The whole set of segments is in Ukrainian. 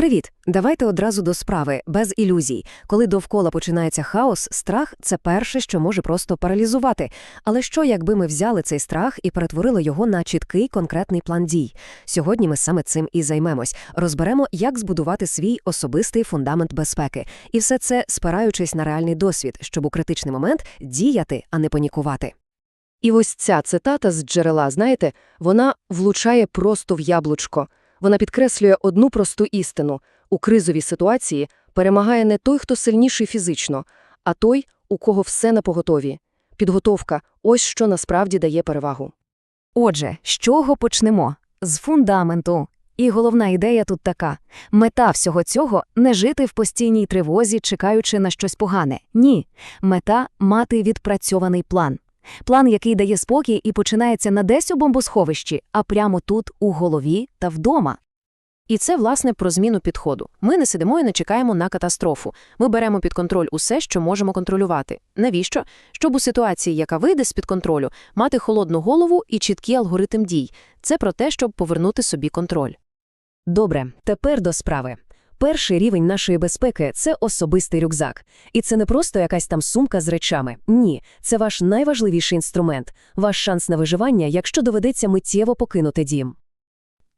Привіт! Давайте одразу до справи, без ілюзій. Коли довкола починається хаос, страх це перше, що може просто паралізувати. Але що, якби ми взяли цей страх і перетворили його на чіткий конкретний план дій? Сьогодні ми саме цим і займемось. Розберемо, як збудувати свій особистий фундамент безпеки, і все це спираючись на реальний досвід, щоб у критичний момент діяти, а не панікувати. І ось ця цитата з джерела, знаєте, вона влучає просто в яблучко. Вона підкреслює одну просту істину. У кризовій ситуації перемагає не той, хто сильніший фізично, а той, у кого все на поготові. Підготовка – ось що насправді дає перевагу. Отже, з чого почнемо? З фундаменту. І головна ідея тут така: мета всього цього не жити в постійній тривозі, чекаючи на щось погане. Ні, мета мати відпрацьований план. План, який дає спокій і починається не десь у бомбосховищі, а прямо тут, у голові та вдома. І це, власне, про зміну підходу. Ми не сидимо і не чекаємо на катастрофу. Ми беремо під контроль усе, що можемо контролювати. Навіщо? Щоб у ситуації, яка вийде з-під контролю, мати холодну голову і чіткий алгоритм дій. Це про те, щоб повернути собі контроль. Добре, тепер до справи. Перший рівень нашої безпеки це особистий рюкзак. І це не просто якась там сумка з речами. Ні, це ваш найважливіший інструмент, ваш шанс на виживання, якщо доведеться миттєво покинути дім.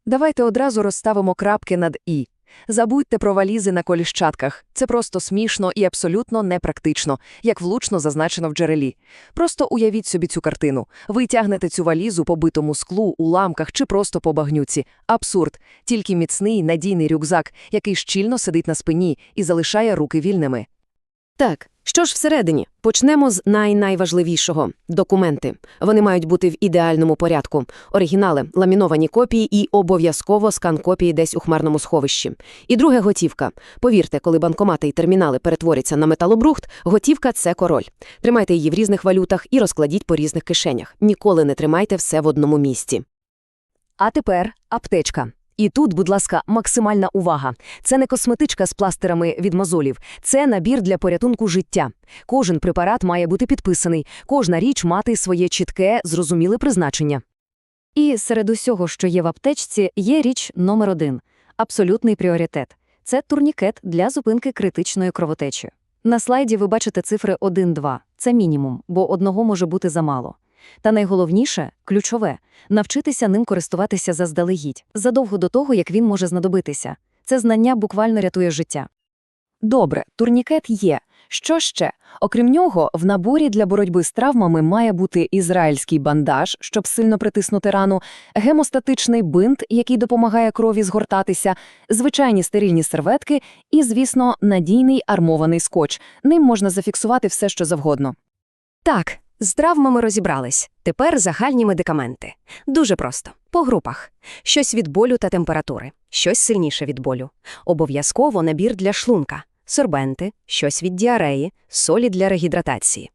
Давайте одразу розставимо крапки над «і». Забудьте про валізи на коліщатках. Це просто смішно і абсолютно непрактично, як влучно зазначено в джерелі. Просто уявіть собі цю картину. Ви тягнете цю валізу по битому склу, уламках чи просто по багнюці. Абсурд. Тільки міцний, надійний рюкзак, який щільно сидить на спині і залишає руки вільними. Так, що ж всередині? Почнемо з най-найважливішого – документи. Вони мають бути в ідеальному порядку. Оригінали, ламіновані копії і обов'язково скан копії десь у хмарному сховищі. І друге – готівка. Повірте, коли банкомати і термінали перетворяться на металобрухт, готівка – це король. Тримайте її в різних валютах і розкладіть по різних кишенях. Ніколи не тримайте все в одному місці. А тепер аптечка. І тут, будь ласка, максимальна увага. Це не косметичка з пластирами від мозолів, це набір для порятунку життя. Кожен препарат має бути підписаний, кожна річ мати своє чітке, зрозуміле призначення. І серед усього, що є в аптечці, є річ номер один – абсолютний пріоритет. Це турнікет для зупинки критичної кровотечі. На слайді ви бачите цифри 1-2. Це мінімум, бо одного може бути замало. Та найголовніше ключове навчитися ним користуватися заздалегідь, задовго до того, як він може знадобитися. Це знання буквально рятує життя. Добре, турнікет є. Що ще? Окрім нього, в наборі для боротьби з травмами має бути ізраїльський бандаж, щоб сильно притиснути рану, гемостатичний бинт, який допомагає крові згортатися, звичайні стерильні серветки і, звісно, надійний армований скотч. Ним можна зафіксувати все, що завгодно. Так, з травмами розібрались. Тепер загальні медикаменти. Дуже просто. По групах. Щось від болю та температури, щось сильніше від болю. Обов'язково набір для шлунка, сорбенти, щось від діареї, солі для регідратації,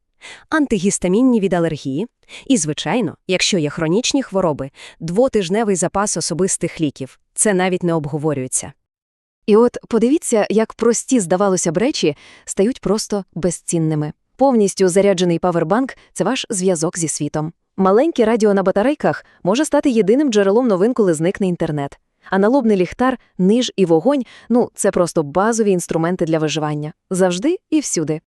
антигістамінні від алергії. І, звичайно, якщо є хронічні хвороби, двотижневий запас особистих ліків. Це навіть не обговорюється. І от подивіться, як прості, здавалося б, речі стають просто безцінними. Повністю заряджений павербанк – це ваш зв'язок зі світом. Маленьке радіо на батарейках може стати єдиним джерелом новин, коли зникне інтернет. А налобний ліхтар, ниж і вогонь – ну, це просто базові інструменти для виживання. Завжди і всюди.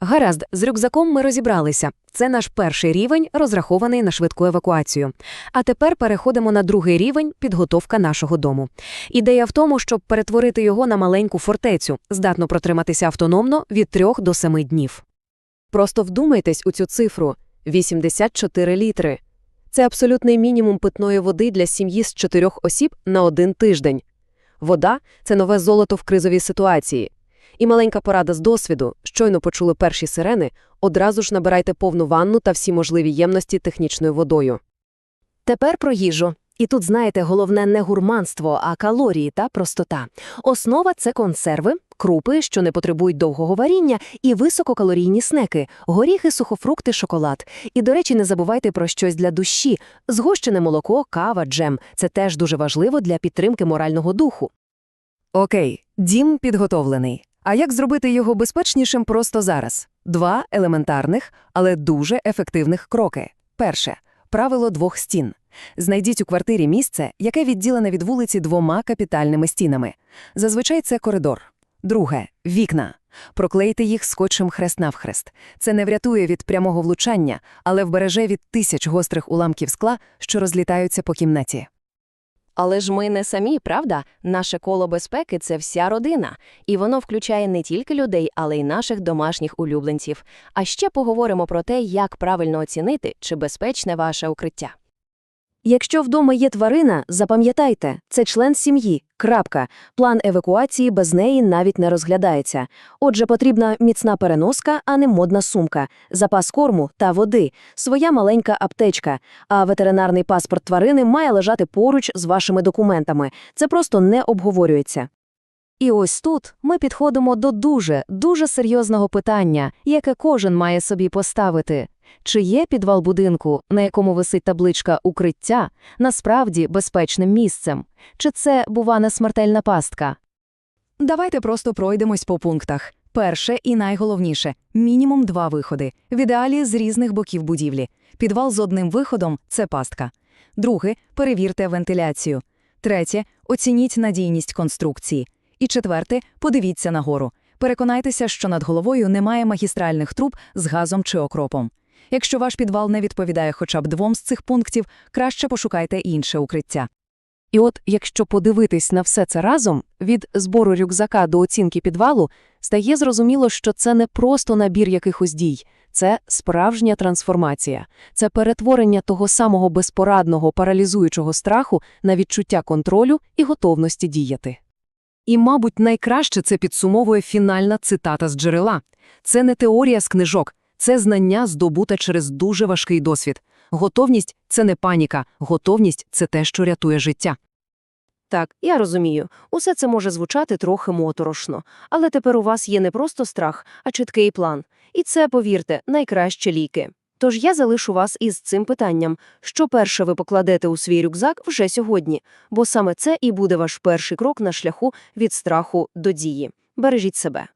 Гаразд, з рюкзаком ми розібралися. Це наш перший рівень, розрахований на швидку евакуацію. А тепер переходимо на другий рівень – підготовка нашого дому. Ідея в тому, щоб перетворити його на маленьку фортецю, здатно протриматися автономно від трьох до семи днів. Просто вдумайтесь у цю цифру – 84 літри. Це абсолютний мінімум питної води для сім'ї з чотирьох осіб на один тиждень. Вода – це нове золото в кризовій ситуації. І маленька порада з досвіду, щойно почули перші сирени, одразу ж набирайте повну ванну та всі можливі ємності технічною водою. Тепер про їжу. І тут, знаєте, головне не гурманство, а калорії та простота. Основа – це консерви, крупи, що не потребують довгого варіння, і висококалорійні снеки, горіхи, сухофрукти, шоколад. І, до речі, не забувайте про щось для душі. Згущене молоко, кава, джем – це теж дуже важливо для підтримки морального духу. Окей, дім підготовлений. А як зробити його безпечнішим просто зараз? Два елементарних, але дуже ефективних кроки. Перше – правило двох стін. Знайдіть у квартирі місце, яке відділене від вулиці двома капітальними стінами. Зазвичай це коридор. Друге – вікна. Проклейте їх скотчем хрест-навхрест. Це не врятує від прямого влучання, але вбереже від тисяч гострих уламків скла, що розлітаються по кімнаті. Але ж ми не самі, правда? Наше коло безпеки це вся родина, і воно включає не тільки людей, але й наших домашніх улюбленців. А ще поговоримо про те, як правильно оцінити, чи безпечне ваше укриття. Якщо вдома є тварина, запам'ятайте, це член сім'ї. Крапка. План евакуації без неї навіть не розглядається. Отже, потрібна міцна переноска, а не модна сумка, запас корму та води, своя маленька аптечка. А ветеринарний паспорт тварини має лежати поруч з вашими документами. Це просто не обговорюється. І ось тут ми підходимо до дуже, дуже серйозного питання, яке кожен має собі поставити. Чи є підвал будинку, на якому висить табличка «Укриття», насправді безпечним місцем? Чи це, бува, не смертельна пастка? Давайте просто пройдемось по пунктах. Перше і найголовніше – мінімум два виходи. В ідеалі з різних боків будівлі. Підвал з одним виходом – це пастка. Друге – перевірте вентиляцію. Третє – оцініть надійність конструкції. І четверте – подивіться нагору. Переконайтеся, що над головою немає магістральних труб з газом чи окропом. Якщо ваш підвал не відповідає хоча б двом з цих пунктів, краще пошукайте інше укриття. І от, якщо подивитись на все це разом, від збору рюкзака до оцінки підвалу, стає зрозуміло, що це не просто набір якихось дій, це справжня трансформація, це перетворення того самого безпорадного, паралізуючого страху на відчуття контролю і готовності діяти. І, мабуть, найкраще це підсумовує фінальна цитата з джерела. Це не теорія з книжок, це знання, здобуте через дуже важкий досвід. Готовність – це не паніка, готовність – це те, що рятує життя. Так, я розумію, усе це може звучати трохи моторошно, але тепер у вас є не просто страх, а чіткий план. І це, повірте, найкращі ліки. Тож я залишу вас із цим питанням, що перше ви покладете у свій рюкзак вже сьогодні, бо саме це і буде ваш перший крок на шляху від страху до дії. Бережіть себе.